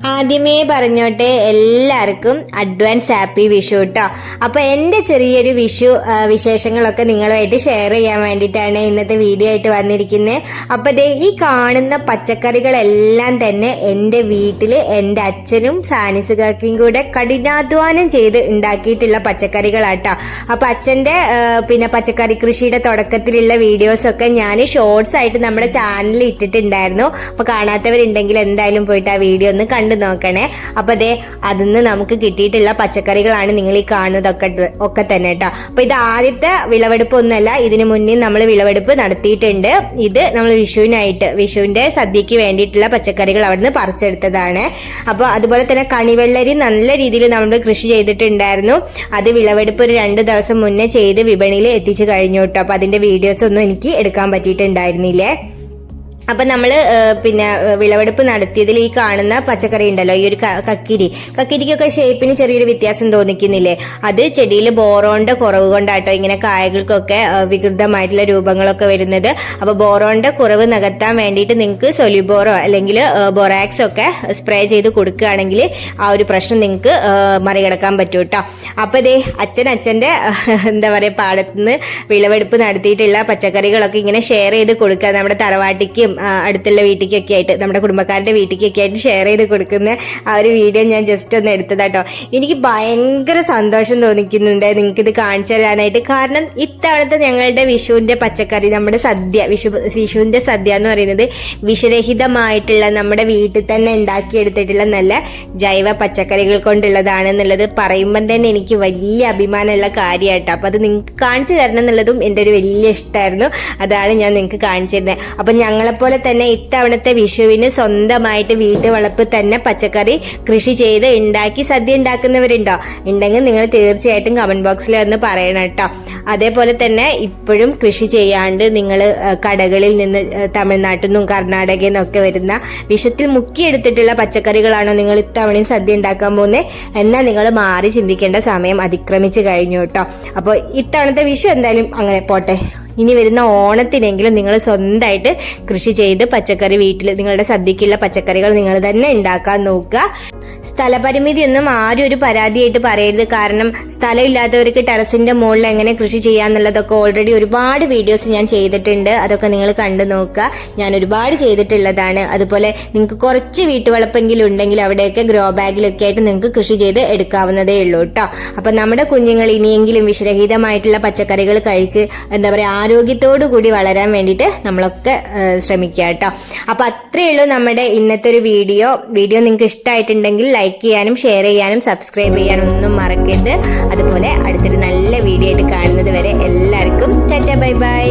ആദ്യമേ പറഞ്ഞോട്ടെ എല്ലാവർക്കും അഡ്വാൻസ് ഹാപ്പി വിഷു കേട്ടോ അപ്പോൾ എന്റെ ചെറിയൊരു വിഷു വിശേഷങ്ങളൊക്കെ നിങ്ങളുമായിട്ട് ഷെയർ ചെയ്യാൻ വേണ്ടിയിട്ടാണ് ഇന്നത്തെ വീഡിയോ ആയിട്ട് വന്നിരിക്കുന്നത് അപ്പോൾ ദേ ഈ കാണുന്ന പച്ചക്കറികളെല്ലാം തന്നെ എന്റെ വീട്ടിൽ എന്റെ അച്ഛനും സാനിസ് കാക്കയും കൂടെ കഠിനാധ്വാനം ചെയ്ത് ഉണ്ടാക്കിയിട്ടുള്ള പച്ചക്കറികളാട്ടോ അപ്പോൾ അച്ഛന്റെ പിന്നെ പച്ചക്കറി കൃഷിയുടെ തുടക്കത്തിലുള്ള വീഡിയോസൊക്കെ ഞാൻ ഷോർട്സ് ആയിട്ട് നമ്മുടെ ചാനലിൽ ഇട്ടിട്ടുണ്ടായിരുന്നു. അപ്പോൾ കാണാത്തവരുണ്ടെങ്കിൽ എന്തായാലും പോയിട്ട് ആ വീഡിയോ ഒന്ന് കണ്ടു നോക്കണേ. അപ്പൊ ദേ അതിന്ന് നമുക്ക് കിട്ടിയിട്ടുള്ള പച്ചക്കറികളാണ് നിങ്ങൾ ഈ കാണുന്നതൊക്കെ ഒക്കെ തന്നെ കേട്ടോ അപ്പൊ ഇത് ആദ്യത്തെ വിളവെടുപ്പ് ഒന്നല്ല ഇതിനു മുന്നേ നമ്മൾ വിളവെടുപ്പ് നടത്തിയിട്ടുണ്ട്. ഇത് നമ്മൾ വിഷുവിനായിട്ട് വിഷുവിന്റെ സദ്യക്ക് വേണ്ടിയിട്ടുള്ള പച്ചക്കറികൾ അവിടുന്ന് പറിച്ചെടുത്തതാണ്. അപ്പോൾ അതുപോലെ തന്നെ കണിവെള്ളരി നല്ല രീതിയിൽ നമ്മൾ കൃഷി ചെയ്തിട്ടുണ്ടായിരുന്നു. അത് വിളവെടുപ്പ് ഒരു രണ്ട് ദിവസം മുന്നേ ചെയ്ത് വിപണിയിൽ എത്തിച്ചു കഴിഞ്ഞു കേട്ടോ അപ്പൊ അതിന്റെ വീഡിയോസ് ഒന്നും എനിക്ക് എടുക്കാൻ പറ്റിയിട്ടുണ്ടായിരുന്നില്ലേ? അപ്പൊ നമ്മൾ പിന്നെ വിളവെടുപ്പ് നടത്തിയതിൽ ഈ കാണുന്ന പച്ചക്കറി ഉണ്ടല്ലോ ഈ ഒരു കക്കിരി. കക്കിരിക്കൊക്കെ ഷേപ്പിന് ചെറിയൊരു വ്യത്യാസം തോന്നിക്കുന്നില്ലേ? അത് ചെടിയിൽ ബോറോണ്ട കുറവ് കൊണ്ടാട്ടോ ഇങ്ങനെ കായകൾക്കൊക്കെ വികൃതമായിട്ടുള്ള രൂപങ്ങളൊക്കെ വരുന്നത്. അപ്പോൾ ബോറോണ്ട കുറവ് നികത്താൻ വേണ്ടിയിട്ട് നിങ്ങൾക്ക് സൊലിബോറോ അല്ലെങ്കിൽ ബൊറാക്സ് ഒക്കെ സ്പ്രേ ചെയ്ത് കൊടുക്കുകയാണെങ്കിൽ ആ ഒരു പ്രശ്നം നിങ്ങൾക്ക് മറികടക്കാൻ പറ്റും കേട്ടോ അപ്പൊ ഇതേ അച്ഛൻ അച്ഛന്റെ എന്താ എന്താ പറയാ പാടത്തുനിന്ന് വിളവെടുപ്പ് നടത്തിയിട്ടുള്ള പച്ചക്കറികളൊക്കെ ഇങ്ങനെ ഷെയർ ചെയ്ത് കൊടുക്കുക. നമ്മുടെ തറവാട്ടിക്കും അടുത്തുള്ള വീട്ടിലേക്കൊക്കെ ആയിട്ട് നമ്മുടെ കുടുംബക്കാരുടെ വീട്ടിലേക്കൊക്കെ ആയിട്ട് ഷെയർ ചെയ്ത് കൊടുക്കുന്ന ആ ഒരു വീഡിയോ ഞാൻ ജസ്റ്റ് ഒന്ന് എടുത്തതാട്ടോ. എനിക്ക് ഭയങ്കര സന്തോഷം തോന്നിക്കുന്നുണ്ട് നിങ്ങൾക്ക് ഇത് കാണിച്ചു തരാനായിട്ട്. കാരണം ഇത്തവണത്തെ ഞങ്ങളുടെ വിഷുവിന്റെ പച്ചക്കറി നമ്മുടെ സദ്യ വിഷു വിഷുവിന്റെ സദ്യ എന്ന് പറയുന്നത് വിഷരഹിതമായിട്ടുള്ള നമ്മുടെ വീട്ടിൽ തന്നെ ഉണ്ടാക്കിയെടുത്തിട്ടുള്ള നല്ല ജൈവ പച്ചക്കറികൾ കൊണ്ടുള്ളതാണ് എന്നുള്ളത് പറയുമ്പം തന്നെ എനിക്ക് വലിയ അഭിമാനമുള്ള കാര്യമായിട്ടോ. അപ്പോൾ അത് നിങ്ങൾക്ക് കാണിച്ചു തരണം എന്നുള്ളതും എന്റെ ഒരു വലിയ ഇഷ്ടമായിരുന്നു. അതാണ് ഞാൻ നിങ്ങൾക്ക് കാണിച്ചു തരുന്നത് അപ്പം ഞങ്ങളെപ്പോലെ തന്നെ ഇത്തവണത്തെ വിഷുവിന് സ്വന്തമായിട്ട് വീട്ടുവളപ്പ് തന്നെ പച്ചക്കറി കൃഷി ചെയ്ത് ഉണ്ടാക്കി സദ്യ ഉണ്ടാക്കുന്നവരുണ്ടോ? ഉണ്ടെങ്കിൽ നിങ്ങൾ തീർച്ചയായിട്ടും കമന്റ് ബോക്സിൽ ഒന്ന് പറയണം കേട്ടോ. അതേപോലെ തന്നെ ഇപ്പോഴും കൃഷി ചെയ്യാണ്ട് നിങ്ങൾ കടകളിൽ നിന്ന് തമിഴ്നാട്ടിൽ നിന്നും കർണാടകയിൽ നിന്നൊക്കെ വരുന്ന വിഷത്തിൽ മുക്കിയെടുത്തിട്ടുള്ള പച്ചക്കറികളാണോ നിങ്ങൾ ഇത്തവണയും സദ്യ ഉണ്ടാക്കാൻ പോകുന്നത് എന്നാൽ നിങ്ങൾ മാറി ചിന്തിക്കേണ്ട സമയം അതിക്രമിച്ചു കഴിഞ്ഞു കേട്ടോ. അപ്പോൾ ഇത്തവണത്തെ വിഷു എന്തായാലും അങ്ങനെ പോട്ടെ. ഇനി വരുന്ന ഓണത്തിനെങ്കിലും നിങ്ങൾ സ്വന്തമായിട്ട് കൃഷി ചെയ്ത് പച്ചക്കറി വീട്ടിൽ നിങ്ങളുടെ സദ്യക്കുള്ള പച്ചക്കറികൾ നിങ്ങൾ തന്നെ ഉണ്ടാക്കാൻ നോക്കുക. സ്ഥലപരിമിതി ഒന്നും ആരും ഒരു പരാതിയായിട്ട് പറയരുത്. കാരണം സ്ഥലമില്ലാത്തവർക്ക് ടെറസിന്റെ മുകളിൽ എങ്ങനെ കൃഷി ചെയ്യാന്നുള്ളതൊക്കെ ഓൾറെഡി ഒരുപാട് വീഡിയോസ് ഞാൻ ചെയ്തിട്ടുണ്ട്. അതൊക്കെ നിങ്ങൾ കണ്ടു നോക്കുക. ഞാൻ ഒരുപാട് ചെയ്തിട്ടുള്ളതാണ്. അതുപോലെ നിങ്ങൾക്ക് കുറച്ച് വീട്ടുവളപ്പെങ്കിലും ഉണ്ടെങ്കിൽ അവിടെയൊക്കെ ഗ്രോ ബാഗിലൊക്കെ ആയിട്ട് നിങ്ങൾക്ക് കൃഷി ചെയ്ത് എടുക്കാവുന്നതേ ഉള്ളൂ കേട്ടോ അപ്പൊ നമ്മുടെ കുഞ്ഞുങ്ങൾ ഇനിയെങ്കിലും വിഷരഹിതമായിട്ടുള്ള പച്ചക്കറികൾ കഴിച്ച് എന്താ പറയുക ആരോഗ്യത്തോടു കൂടി വളരാൻ വേണ്ടിയിട്ട് നമ്മളൊക്കെ ശ്രമിക്കുക കേട്ടോ. അപ്പം അത്രയേ ഉള്ളൂ നമ്മുടെ ഇന്നത്തെ ഒരു വീഡിയോ. വീഡിയോ നിങ്ങൾക്ക് ഇഷ്ടമായിട്ടുണ്ടെങ്കിൽ ലൈക്ക് ചെയ്യാനും ഷെയർ ചെയ്യാനും സബ്സ്ക്രൈബ് ചെയ്യാനും ഒന്നും മറക്കരുത്. അതുപോലെ അടുത്തൊരു നല്ല വീഡിയോ ആയിട്ട് കാണുന്നത് വരെ എല്ലാവർക്കും ടാറ്റ ബൈ ബൈ.